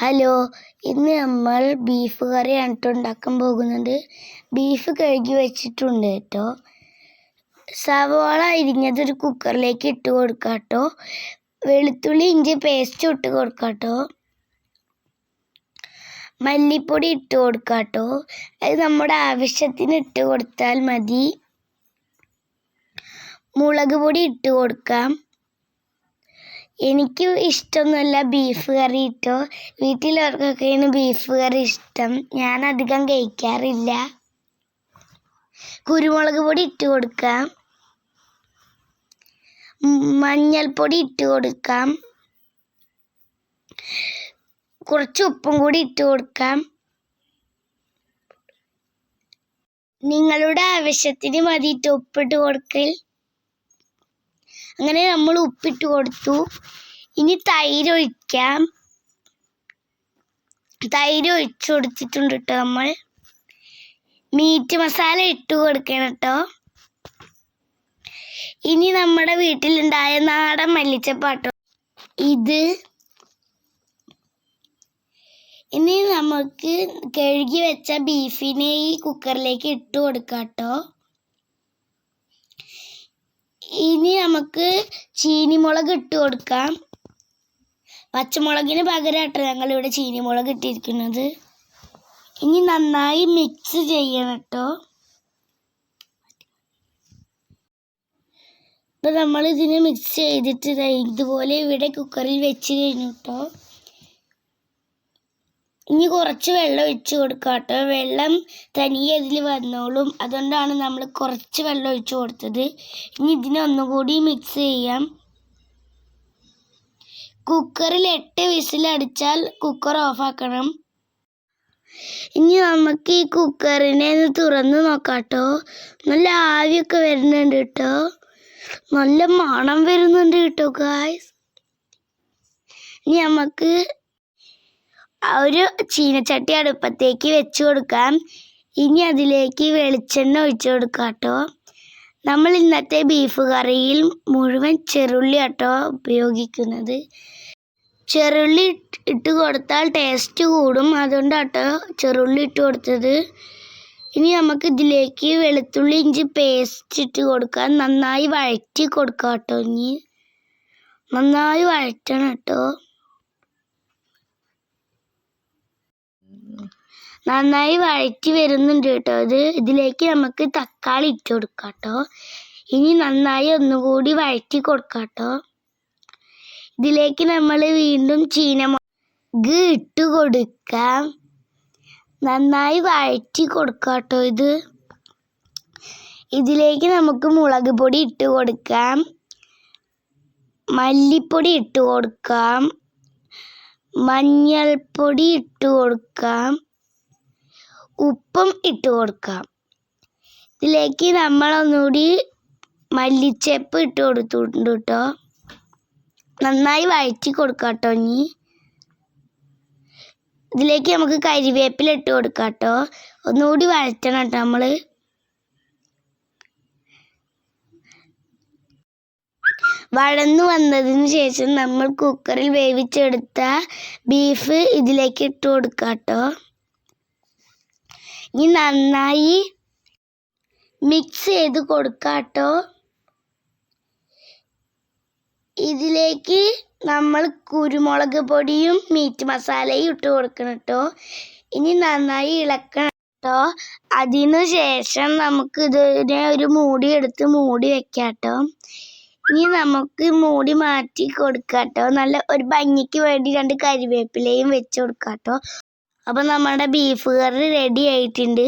Hello ഇന്ന് നമ്മൾ beef കറി കേട്ടോ ഉണ്ടാക്കാൻ പോകുന്നത്. ബീഫ് കഴുകി വെച്ചിട്ടുണ്ട് കേട്ടോ സവാള അരിഞ്ഞത് ഒരു കുക്കറിലേക്ക് ഇട്ട് കൊടുക്കാം കേട്ടോ വെളുത്തുള്ളി ഇഞ്ചി പേസ്റ്റ് ഇട്ട് കൊടുക്കാം കേട്ടോ മല്ലിപ്പൊടി ഇട്ട് കൊടുക്കാം കേട്ടോ അത് നമ്മുടെ ആവശ്യത്തിന് ഇട്ട് കൊടുത്താൽ മതി. മുളക് പൊടി ഇട്ട് കൊടുക്കാം. എനിക്ക് ഇഷ്ടമൊന്നുമല്ല ബീഫ് കറി ഇട്ടോ വീട്ടിലുള്ളവർക്കൊക്കെയാണ് ബീഫ് കറി ഇഷ്ടം. ഞാൻ അധികം കഴിക്കാറില്ല. കുരുമുളക് പൊടി ഇട്ട് കൊടുക്കാം. മഞ്ഞൾപ്പൊടി ഇട്ട് കൊടുക്കാം. കുറച്ച് ഉപ്പും കൂടി ഇട്ട് കൊടുക്കാം. നിങ്ങളുടെ ആവശ്യത്തിന് മതിയിട്ട് ഉപ്പിട്ട് കൊടുക്കൽ. അങ്ങനെ നമ്മൾ ഉപ്പിട്ട് കൊടുത്തു. ഇനി തൈര് ഒഴിക്കാം. തൈര് ഒഴിച്ചു കൊടുത്തിട്ടുണ്ട് കേട്ടോ നമ്മൾ. മീറ്റ് മസാല ഇട്ട് കൊടുക്കണം കേട്ടോ. ഇനി നമ്മുടെ വീട്ടിലുണ്ടായ നാടൻ മല്ലിച്ചപ്പാട്ടോ. ഇത് ഇനി നമുക്ക് കഴുകി വെച്ച ബീഫിനെ ഈ കുക്കറിലേക്ക് ഇട്ട് കൊടുക്കാം കേട്ടോ. ഇനി നമുക്ക് ചീനിമുളക് ഇട്ട് കൊടുക്കാം. പച്ചമുളകിന് പകരമാട്ടോ ഞങ്ങളിവിടെ ചീനിമുളക് ഇട്ടിരിക്കുന്നത്. ഇനി നന്നായി മിക്സ് ചെയ്യണം കേട്ടോ. ഇപ്പം നമ്മൾ ഇതിനെ മിക്സ് ചെയ്തിട്ട് ഇതുപോലെ ഇവിടെ കുക്കറിൽ വെച്ച് കഴിഞ്ഞു കേട്ടോ. ഇനി കുറച്ച് വെള്ളം ഒഴിച്ച് കൊടുക്കാം കേട്ടോ. വെള്ളം തനിയെ ഇതിൽ വന്നോളും. അതുകൊണ്ടാണ് നമ്മൾ കുറച്ച് വെള്ളം ഒഴിച്ച് കൊടുത്തത്. ഇനി ഇതിനെ ഒന്നുകൂടി മിക്സ് ചെയ്യാം. കുക്കറിൽ എട്ട് വിസിലടിച്ചാൽ കുക്കർ ഓഫാക്കണം ഇനി നമുക്ക് ഈ കുക്കറിനെ ഒന്ന് തുറന്ന് നോക്കാട്ടോ കേട്ടോ. നല്ല ആവിയൊക്കെ വരുന്നുണ്ട് കേട്ടോ. നല്ല മണം വരുന്നുണ്ട് കേട്ടോ ഗായ്സ് ഇനി നമുക്ക് ഒരു ചീനച്ചട്ടി അടുപ്പത്തേക്ക് വെച്ച് കൊടുക്കാം. ഇനി അതിലേക്ക് വെളിച്ചെണ്ണ ഒഴിച്ചു കൊടുക്കാം കേട്ടോ. നമ്മൾ ഇന്നത്തെ ബീഫ് കറിയിൽ മുഴുവൻ ചെറുള്ളി കേട്ടോ ഉപയോഗിക്കുന്നത്. ചെറുള്ളി ഇട്ട് കൊടുത്താൽ ടേസ്റ്റ് കൂടും. അതുകൊണ്ട് കേട്ടോ ചെറുള്ളി ഇട്ട് കൊടുത്തത്. ഇനി നമുക്ക് ഇതിലേക്ക് വെളുത്തുള്ളി ഇഞ്ചി പേസ്റ്റ് ഇട്ട് കൊടുക്കാം. നന്നായി വഴറ്റി കൊടുക്കാം കേട്ടോ ഇനി. നന്നായി വഴറ്റണം കേട്ടോ. നന്നായി വഴറ്റി വരുന്നുണ്ട് കേട്ടോ. ഇത് ഇതിലേക്ക് നമുക്ക് തക്കാളി ഇട്ട് കൊടുക്കാം കേട്ടോ. ഇനി നന്നായി ഒന്നുകൂടി വഴറ്റി കൊടുക്കാം കേട്ടോ. ഇതിലേക്ക് നമ്മൾ വീണ്ടും ചീനമുളക് ഇട്ട് കൊടുക്കാം. നന്നായി വഴറ്റി കൊടുക്കാം കേട്ടോ ഇത്. ഇതിലേക്ക് നമുക്ക് മുളക് പൊടി ഇട്ട് കൊടുക്കാം. മല്ലിപ്പൊടി ഇട്ട് കൊടുക്കാം. മഞ്ഞൾപ്പൊടി ഇട്ട് കൊടുക്കാം. ഉപ്പും ഇട്ട് കൊടുക്കാം ഇതിലേക്ക് നമ്മൾ ഒന്നുകൂടി മല്ലിച്ചപ്പ് ഇട്ട് കൊടുത്തിട്ടുണ്ട് കേട്ടോ. നന്നായി വഴറ്റി കൊടുക്കാം കേട്ടോ ഇനി. ഇതിലേക്ക് നമുക്ക് കരിവേപ്പില ഇട്ട് കൊടുക്കാം കേട്ടോ. ഒന്നുകൂടി വഴറ്റണം കേട്ടോ നമ്മൾ വഴന്നു വന്നതിന് ശേഷം നമ്മൾ കുക്കറിൽ വേവിച്ചെടുത്ത ബീഫ് ഇതിലേക്ക് ഇട്ട് കൊടുക്കാം കേട്ടോ. ഇനി നന്നായി മിക്സ് ചെയ്ത് കൊടുക്കാട്ടോ. ഇതിലേക്ക് നമ്മൾ കുരുമുളക് പൊടിയും മീറ്റ് മസാലയും ഇട്ട് കൊടുക്കണം കേട്ടോ ഇനി നന്നായി ഇളക്കണം കേട്ടോ അതിനു ശേഷം നമുക്ക് ഇതിനെ ഒരു മൂടി എടുത്ത് മൂടി വെക്കാട്ടോ. കേട്ടോ ഇനി നമുക്ക് മൂടി മാറ്റി കൊടുക്കാട്ടോ. നല്ല ഒരു ഭംഗിക്ക് വേണ്ടി രണ്ട് കരിവേപ്പിലയും വെച്ച് കൊടുക്കാം കേട്ടോ അപ്പം നമ്മുടെ ബീഫ് കറി റെഡി ആയിട്ടുണ്ട്.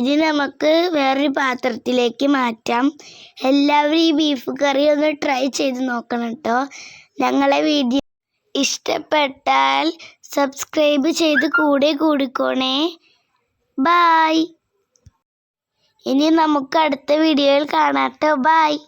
ഇത് നമുക്ക് വേറൊരു പാത്രത്തിലേക്ക് മാറ്റാം. എല്ലാവരും ഈ ബീഫ് കറി ഒന്ന് ട്രൈ ചെയ്ത് നോക്കണം കേട്ടോ ഞങ്ങളെ വീഡിയോ ഇഷ്ടപ്പെട്ടാൽ സബ്സ്ക്രൈബ് ചെയ്ത് കൂടെ കൂടിക്കോണേ. ബായ് ഇനി നമുക്ക് അടുത്ത വീഡിയോയിൽ കാണാം കേട്ടോ ബായ്